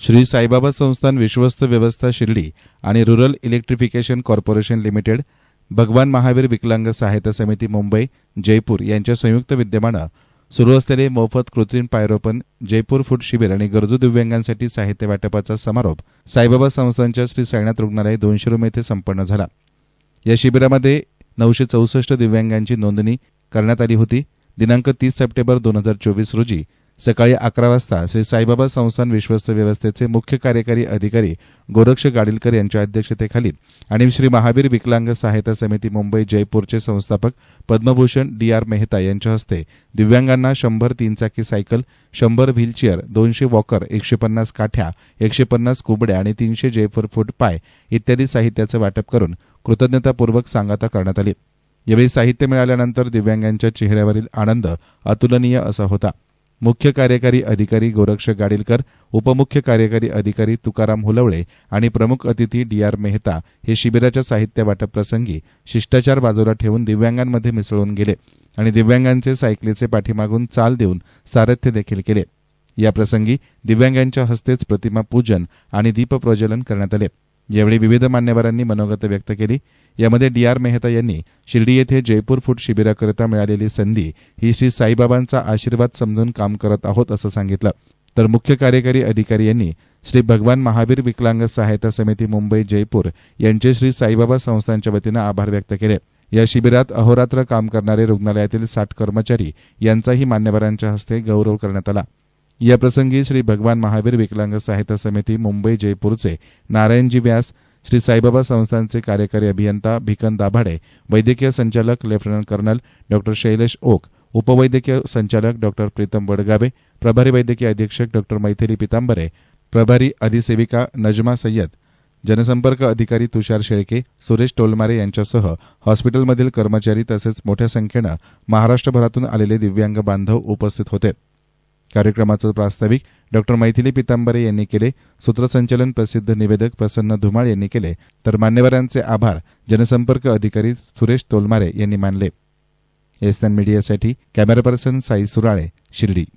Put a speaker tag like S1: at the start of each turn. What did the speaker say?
S1: श्री साईबाबा संस्थान विश्वस्त व्यवस्था शिर्डी आणि रुरल इलेक्ट्रिफिकेशन कॉर्पोरेशन लिमिटेड भगवान महावीर विकलांग सहायता समिती मुंबई जयपूर यांच्या संयुक्त विद्यमानं सुरू असलेले मोफत कृत्रिम पायरोपण जयपूर फूड शिबिर आणि गरजू दिव्यांगांसाठी साहित्य वाटपाचा समारोप साईबाबा संस्थांच्या श्री साईनाथ रुग्णालय दोनशे रुम येथे संपन्न झाला. या शिबिरामध्ये नऊशे चौसष्ट दिव्यांगांची नोंदणी करण्यात आली होती. दिनांक तीस सप्टेंबर दोन हजार चोवीस रोजी सकाळी अकरा वाजता श्री साईबाबा संस्थान विश्वस्त व्यवस्थेचे मुख्य कार्यकारी अधिकारी गोरक्ष गाडीलकर यांच्या अध्यक्षतेखाली आणि श्री महावीर विकलांग सहायता समिती मुंबई जयपूरचे संस्थापक पद्मभूषण डी आर मेहता यांच्या हस्ते दिव्यांगांना शंभर तीनचाकी सायकल शंभर व्हीलचेअर दोनशे वॉकर एकशे पन्नास काठ्या एकशे पन्नास कुबड्या आणि तीनशे जयपूर फूट पाय इत्यादी साहित्याचं वाटप करून कृतज्ञतापूर्वक सांगता करण्यात आली. यावेळी साहित्य मिळाल्यानंतर दिव्यांगांच्या चेहऱ्यावरील आनंद अतुलनीय असा होता. मुख्य कार्यकारी अधिकारी गोरक्ष गाडीलकर उपमुख्य कार्यकारी अधिकारी तुकाराम हुलवळे आणि प्रमुख अतिथी डी आर मेहता हे शिबिराच्या साहित्य वाटप प्रसंगी शिष्टाचार बाजूला ठेवून दिव्यांगांमध्ये मिसळून गेले आणि दिव्यांगांचे सायकलीचे पाठीमागून चाल देऊन सारथ्य देखील केले. या प्रसंगी दिव्यांगांच्या हस्तेच प्रतिमा पूजन आणि दीपप्रज्वलन करण्यात आले. यावेळी विविध मान्यवरांनी मनोगत व्यक्त केली. यामध्ये डी आर मेहता यांनी शिर्डी येथे जयपूर फूड शिबिराकरिता मिळालेली संधी ही श्री साईबाबांचा आशीर्वाद समजून काम करत आहोत असं सांगितलं. तर मुख्य कार्यकारी अधिकारी यांनी श्री भगवान महावीर विकलांग सहायता समिती मुंबई जयपूर यांचे श्री साईबाबा संस्थांच्या वतीनं आभार व्यक्त केले. या शिबिरात अहोरात्र काम करणारे रुग्णालयातील साठ कर्मचारी यांचाही मान्यवरांच्या हस्ते गौरव करण्यात आला. याप्रसंगी श्री भगवान महावीर विकलांग सहायता समिती मुंबई जयपूरचे नारायणजी व्यास श्री साईबाबा संस्थांचे कार्यकारी अभियंता भिकन दाभाडे वैद्यकीय संचालक lieutenant colonel doctor Shailesh Oak उपवैद्यकीय संचालक डॉक्टर प्रीतम वडगावे प्रभारी वैद्यकीय अधीक्षक डॉक्टर मैथिली पितांबरे प्रभारी अधिसेविका नजमा सय्यद जनसंपर्क अधिकारी तुषार शेळके सुरेश टोलमारे यांच्यासह हॉस्पिटलमधील कर्मचारी तसेच मोठ्या संख्येनं महाराष्ट्रभरातून आलेले दिव्यांग बांधव उपस्थित होते. कार्यक्रमाचं प्रास्ताविक डॉक्टर मैथिली पितांबरे यांनी केले. सूत्रसंचलन प्रसिद्ध निवेदक प्रसन्न धुमाळ यांनी केले. तर मान्यवरांचे आभार जनसंपर्क अधिकारी सुरेश तोलमारे यांनी मानले. एसएन मीडियासाठी कॅमेरा पर्सन साई सुराळे शिर्डी.